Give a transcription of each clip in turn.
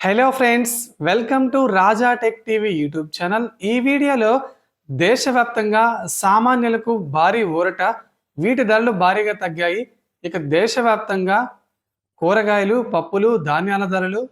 Hello friends welcome to Raja tech TV YouTube channel. ఈ వీడియోలో దేశవ్యాప్తంగా సామాన్యులకు భారీ ఊరట వీటి ధరలు భారీగా తగ్గాయి. ఇక దేశవ్యాప్తంగా కూరగాయలు పప్పులు ధాన్యాల ధరలు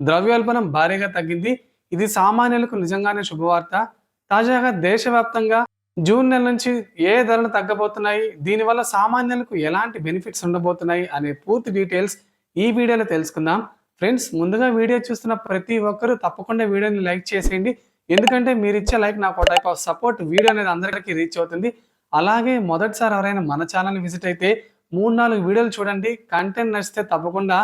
ద్రవ్యోల్బణం భారీగా తగ్గింది. ఇది సామాన్యులకు నిజంగానే శుభవార్త. తాజాగా దేశవ్యాప్తంగా జూన్ నెల నుంచి ఏ ధరలు తగ్గబోతున్నాయి దీనివల్ల సామాన్యులకు ఎలాంటి బెనిఫిట్స్ ఉండబోతున్నాయి అనే పూర్తి డీటెయిల్స్ ఈ వీడియోలో తెలుసుకుందాం. ఫ్రెండ్స్ ముందుగా వీడియో చూస్తున్న ప్రతి ఒక్కరూ తప్పకుండా వీడియోని లైక్ చేసేయండి. ఎందుకంటే మీరు ఇచ్చే లైక్ నాకు టైప్ ఆఫ్ సపోర్ట్ వీడియో అనేది అందరికీ రీచ్ అవుతుంది. అలాగే మొదటిసారి ఎవరైనా మన ఛానల్ విజిట్ అయితే మూడు నాలుగు వీడియోలు చూడండి. కంటెంట్ నచ్చితే తప్పకుండా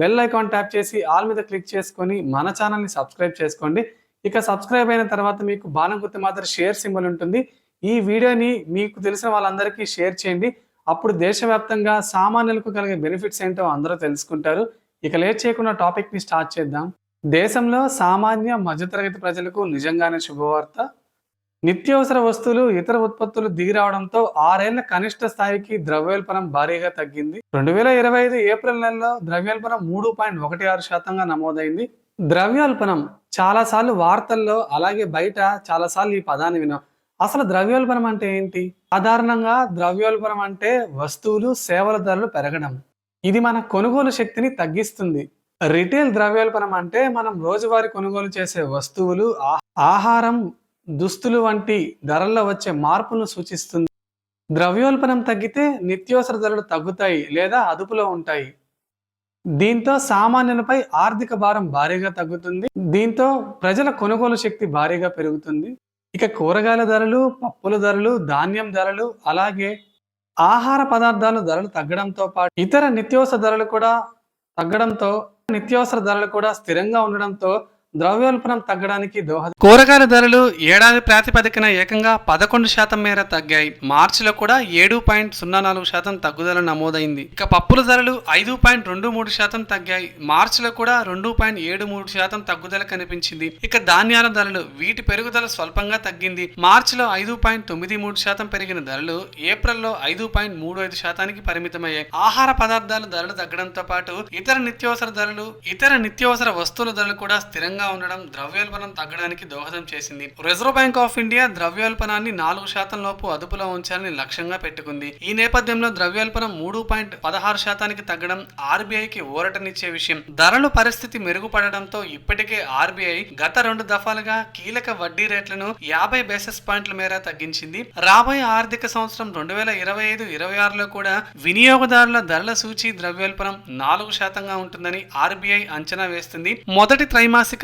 బెల్ ఐకాన్ ట్యాప్ చేసి ఆల్ మీద క్లిక్ చేసుకొని మన ఛానల్ని సబ్స్క్రైబ్ చేసుకోండి. ఇక సబ్స్క్రైబ్ అయిన తర్వాత మీకు బాణం గుర్తు మాత్రం షేర్ సింబల్ ఉంటుంది. ఈ వీడియోని మీకు తెలిసిన వాళ్ళందరికీ షేర్ చేయండి. అప్పుడు దేశవ్యాప్తంగా సామాన్యులకు కలిగే బెనిఫిట్స్ ఏంటో అందరూ తెలుసుకుంటారు. ఇక లేట్ చేయకుండా టాపిక్ని స్టార్ట్ చేద్దాం. దేశంలో సామాన్య మధ్యతరగతి ప్రజలకు నిజంగానే శుభవార్త. నిత్యావసర వస్తువులు ఇతర ఉత్పత్తులు దిగి రావడంతో ఆరేళ్ళ కనిష్ట స్థాయికి ద్రవ్యోల్బణం భారీగా తగ్గింది. రెండు వేల ఇరవై ఐదు ఏప్రిల్ నెలలో ద్రవ్యోల్బణం మూడు పాయింట్ ఒకటి ఆరు శాతంగా నమోదైంది. ద్రవ్యోల్బణం చాలాసార్లు వార్తల్లో అలాగే బయట చాలాసార్లు ఈ పదాన్ని విన్నాం. అసలు ద్రవ్యోల్బణం అంటే ఏంటి? సాధారణంగా ద్రవ్యోల్బణం అంటే వస్తువులు సేవల ధరలు పెరగడం. ఇది మన కొనుగోలు శక్తిని తగ్గిస్తుంది. రిటైల్ ద్రవ్యోల్బణం అంటే మనం రోజువారీ కొనుగోలు చేసే వస్తువులు ఆహారం దుస్తులు వంటి ధరల్లో వచ్చే మార్పును సూచిస్తుంది. ద్రవ్యోల్బణం తగ్గితే నిత్యావసర ధరలు తగ్గుతాయి లేదా అదుపులో ఉంటాయి. దీంతో సామాన్యులపై ఆర్థిక భారం భారీగా తగ్గుతుంది. దీంతో ప్రజల కొనుగోలు శక్తి భారీగా పెరుగుతుంది. ఇక కూరగాయల ధరలు పప్పుల ధరలు ధాన్యం ధరలు అలాగే ఆహార పదార్థాలు ధరలు తగ్గడంతో పాటు ఇతర నిత్యావసర ధరలు కూడా తగ్గడంతో నిత్యావసర ధరలు కూడా స్థిరంగా ఉండడంతో ద్రవ్యోల్బణం తగ్గడానికి దోహద కూరగాయల ధరలు ఏడాది ప్రాతిపదికన ఏకంగా పదకొండు శాతం మేర తగ్గాయి. మార్చిలో కూడా ఏడు పాయింట్ సున్నా నాలుగు శాతం తగ్గుదల నమోదైంది. ఇక పప్పుల ధరలు ఐదు పాయింట్ రెండు మూడు శాతం తగ్గాయి. మార్చిలో కూడా రెండు పాయింట్ ఏడు మూడు శాతం తగ్గుదల కనిపించింది. ఇక ధాన్యాల ధరలు వీటి పెరుగుదల స్వల్పంగా తగ్గింది. మార్చిలో ఐదు పాయింట్ తొమ్మిది మూడు శాతం పెరిగిన ధరలు ఏప్రిల్లో ఐదు పాయింట్ మూడు ఐదు శాతానికి పరిమితమయ్యాయి. ఆహార పదార్థాల ధరలు తగ్గడంతో పాటు ఇతర నిత్యావసర ధరలు ఇతర నిత్యావసర వస్తువుల ధరలు కూడా స్థిరంగా ఉండడం ద్రవ్యోల్బణం తగ్గడానికి దోహదం చేసింది. రిజర్వ్ బ్యాంక్ ఆఫ్ ఇండియా ద్రవ్యోల్బణాన్ని నాలుగు శాతం లోపు అదుపులో ఉంచాలని లక్ష్యంగా పెట్టుకుంది. ఈ నేపథ్యంలో ద్రవ్యోల్బణం మూడు పాయింట్ పదహారు శాతానికి తగ్గడం ఆర్బీఐకి ఊరటనిచ్చే విషయం. ధరలు పరిస్థితి మెరుగుపడడంతో ఇప్పటికే ఆర్బీఐ గత రెండు దఫాలుగా కీలక వడ్డీ రేట్లను యాభై బేసిస్ పాయింట్ల మేర తగ్గించింది. రాబోయే ఆర్థిక సంవత్సరం రెండు వేల ఇరవై ఐదు ఇరవై ఆరులో కూడా వినియోగదారుల ధరల సూచి ద్రవ్యోల్బణం నాలుగు శాతంగా ఉంటుందని ఆర్బీఐ అంచనా వేస్తుంది. మొదటి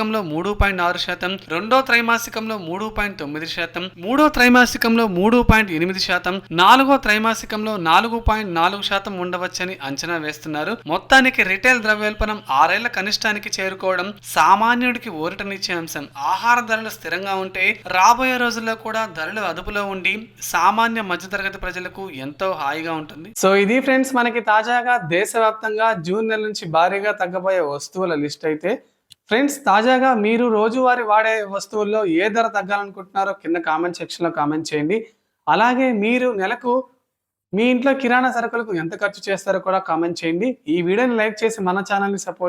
త్రైమాసికంలో మూడు పాయింట్ ఆరు శాతం రెండో త్రైమాసికంలో మూడు పాయింట్ తొమ్మిది శాతం మూడో త్రైమాసికంలో మూడు పాయింట్ ఎనిమిది శాతం నాలుగో త్రైమాసికంలో నాలుగు పాయింట్ నాలుగు శాతం ఉండవచ్చని అంచనా వేస్తున్నారు. మొత్తానికి రిటైల్ ద్రవ్యోల్బణం ఆరేళ్ళ కనిష్టానికి చేరుకోవడం సామాన్యుడికి ఊరటనిచ్చే అంశం. ఆహార ధరలు స్థిరంగా ఉంటే రాబోయే రోజుల్లో కూడా ధరలు అదుపులో ఉండి సామాన్య మధ్యతరగతి ప్రజలకు ఎంతో హాయిగా ఉంటుంది. సో ఇది ఫ్రెండ్స్ మనకి తాజాగా దేశవ్యాప్తంగా జూన్ నెల నుంచి భారీగా తగ్గబోయే వస్తువుల లిస్ట్ అయితే ఫ్రెండ్స్ తాజాగా మీరు రోజువారీ వాడే వస్తువుల్లో ఏ ధర తగ్గాలనుకుంటున్నారో కింద కామెంట్ సెక్షన్లో కామెంట్ చేయండి. అలాగే మీరు నెలకు మీ ఇంట్లో కిరాణా సరుకులకు ఎంత ఖర్చు చేస్తారో కూడా కామెంట్ చేయండి. ఈ వీడియోని లైక్ చేసి మన ఛానల్ని సపోర్ట్